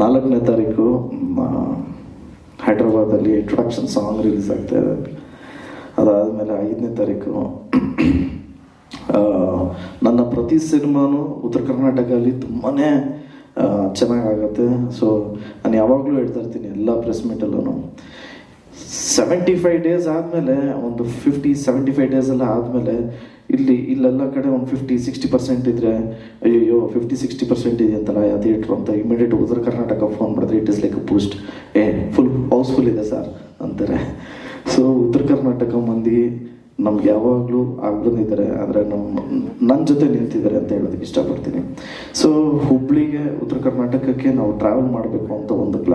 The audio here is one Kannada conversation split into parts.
ನಾಲ್ಕನೇ ತಾರೀಕು ಹೈದ್ರಾಬಾದಲ್ಲಿ ಇಂಟ್ರೊಡಕ್ಷನ್ ಸಾಂಗ್ ರಿಲೀಸ್ ಆಗ್ತಾ ಇದೆ. ಅದಾದಮೇಲೆ ಐದನೇ ತಾರೀಕು ನನ್ನ ಪ್ರತಿ ಸಿನಿಮಾನು ಉತ್ತರ ಕರ್ನಾಟಕದಲ್ಲಿ ತುಂಬಾ ಚೆನ್ನಾಗಾಗತ್ತೆ. ಸೊ ನಾನು ಯಾವಾಗಲೂ ಹೇಳ್ತಾ ಇರ್ತೀನಿ, ಎಲ್ಲ ಪ್ರೆಸ್ ಮೀಟಲ್ಲೂ ಸೆವೆಂಟಿ ಫೈವ್ ಡೇಸ್ ಆದಮೇಲೆ, ಒಂದು ಫಿಫ್ಟಿ ಸೆವೆಂಟಿ ಫೈವ್ ಡೇಸ್ ಎಲ್ಲ ಆದಮೇಲೆ, ಇಲ್ಲಿ, ಇಲ್ಲೆಲ್ಲ ಕಡೆ ಒಂದು ಫಿಫ್ಟಿ ಸಿಕ್ಸ್ಟಿ ಪರ್ಸೆಂಟ್ ಇದ್ರೆ ಅಯ್ಯೋ ಫಿಫ್ಟಿ ಸಿಕ್ಸ್ಟಿ ಪರ್ಸೆಂಟ್ ಇದೆಯಂತಲ್ಲ ಯಾವ ಥಿಯೇಟ್ರ್ ಅಂತ ಇಮಿಡಿಯೇಟ್ ಉತ್ತರ ಕರ್ನಾಟಕ ಫೋನ್ ಮಾಡಿದ್ರೆ it is like boost a full housefull ಇದೆ ಸರ್ ಅಂತಾರೆ. ಸೊ ಉತ್ತರ ಕರ್ನಾಟಕ ಮಂದಿ ನಮ್ಗೆ ಯಾವಾಗಲೂ ಆಗ್ಬಂದಿದ್ದಾರೆ ಅಂದರೆ ನಮ್ಮ ನನ್ನ ಜೊತೆ ನಿಂತಿದ್ದಾರೆ ಅಂತ ಹೇಳೋದಕ್ಕೆ ಇಷ್ಟಪಡ್ತೀನಿ. ಸೊ ಹುಬ್ಳಿಗೆ, ಉತ್ತರ ಕರ್ನಾಟಕಕ್ಕೆ ನಾವು ಟ್ರಾವೆಲ್ ಮಾಡಬೇಕು ಅಂತ ಒಂದು ಪ್ಲ್ಯಾನು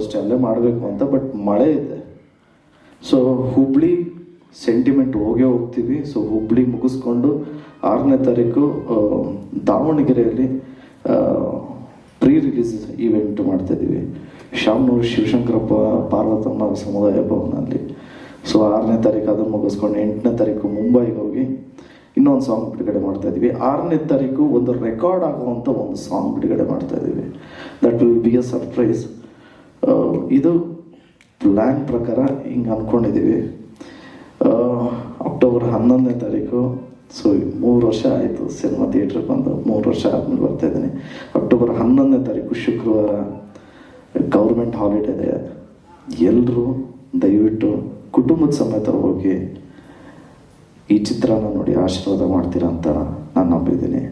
ಅಷ್ಟೇ ಅಲ್ಲೇ ಮಾಡಬೇಕು ಅಂತ ಬಟ್ ಮಳೆ ಇದೆ. ಸೊ ಹುಬ್ಳಿ ಸೆಂಟಿಮೆಂಟ್ ಹೋಗೇ ಹೋಗ್ತೀವಿ ಸೊ ಹುಬ್ಳಿ ಮುಗಿಸ್ಕೊಂಡು ಆರನೇ ತಾರೀಕು ದಾವಣಗೆರೆಯಲ್ಲಿ ಪ್ರೀ ರಿಲೀಸ್ ಈವೆಂಟ್ ಮಾಡ್ತಾ ಇದ್ದೀವಿ. ಶಾಮನೂರು ಶಿವಶಂಕರಪ್ಪ ಪಾರ್ವತಮ್ಮ ಸಮುದಾಯ ಭವನಲ್ಲಿ. ಸೊ ಆರನೇ ತಾರೀಕು ಅದನ್ನು ಮುಗಿಸ್ಕೊಂಡು ಎಂಟನೇ ತಾರೀಕು ಮುಂಬೈಗೆ ಹೋಗಿ ಇನ್ನೊಂದು ಸಾಂಗ್ ಬಿಡುಗಡೆ ಮಾಡ್ತಾ ಇದ್ದೀವಿ. ಆರನೇ ತಾರೀಕು ಒಂದು ರೆಕಾರ್ಡ್ ಆಗುವಂಥ ಒಂದು ಸಾಂಗ್ ಬಿಡುಗಡೆ ಮಾಡ್ತಾ ಇದ್ದೀವಿ. That will be a surprise ಇದು ಪ್ಲ್ಯಾನ್ ಪ್ರಕಾರ ಹಿಂಗೆ ಅಂದ್ಕೊಂಡಿದ್ದೀವಿ ಅಕ್ಟೋಬರ್ ಹನ್ನೊಂದನೇ ತಾರೀಕು ಸೊ ಮೂರು ವರ್ಷ ಆಯಿತು ಸಿನಿಮಾ ಥಿಯೇಟ್ರಿಗೆ ಬಂದು, ಮೂರು ವರ್ಷ ಆದಮೇಲೆ ಬರ್ತಾ ಇದ್ದೀನಿ. ಅಕ್ಟೋಬರ್ ಹನ್ನೊಂದನೇ ತಾರೀಕು ಶುಕ್ರವಾರ ಗೌರ್ಮೆಂಟ್ ಹಾಲಿಡೇ ಇದೆ ಎಲ್ಲರೂ ದಯವಿಟ್ಟು ಕುಟುಂಬದ ಸಮೇತ ಹೋಗಿ ಈ ಚಿತ್ರನ ನೋಡಿ ಆಶೀರ್ವಾದ ಮಾಡ್ತೀರಾ ಅಂತ ನಾನು ನಂಬಿದ್ದೀನಿ.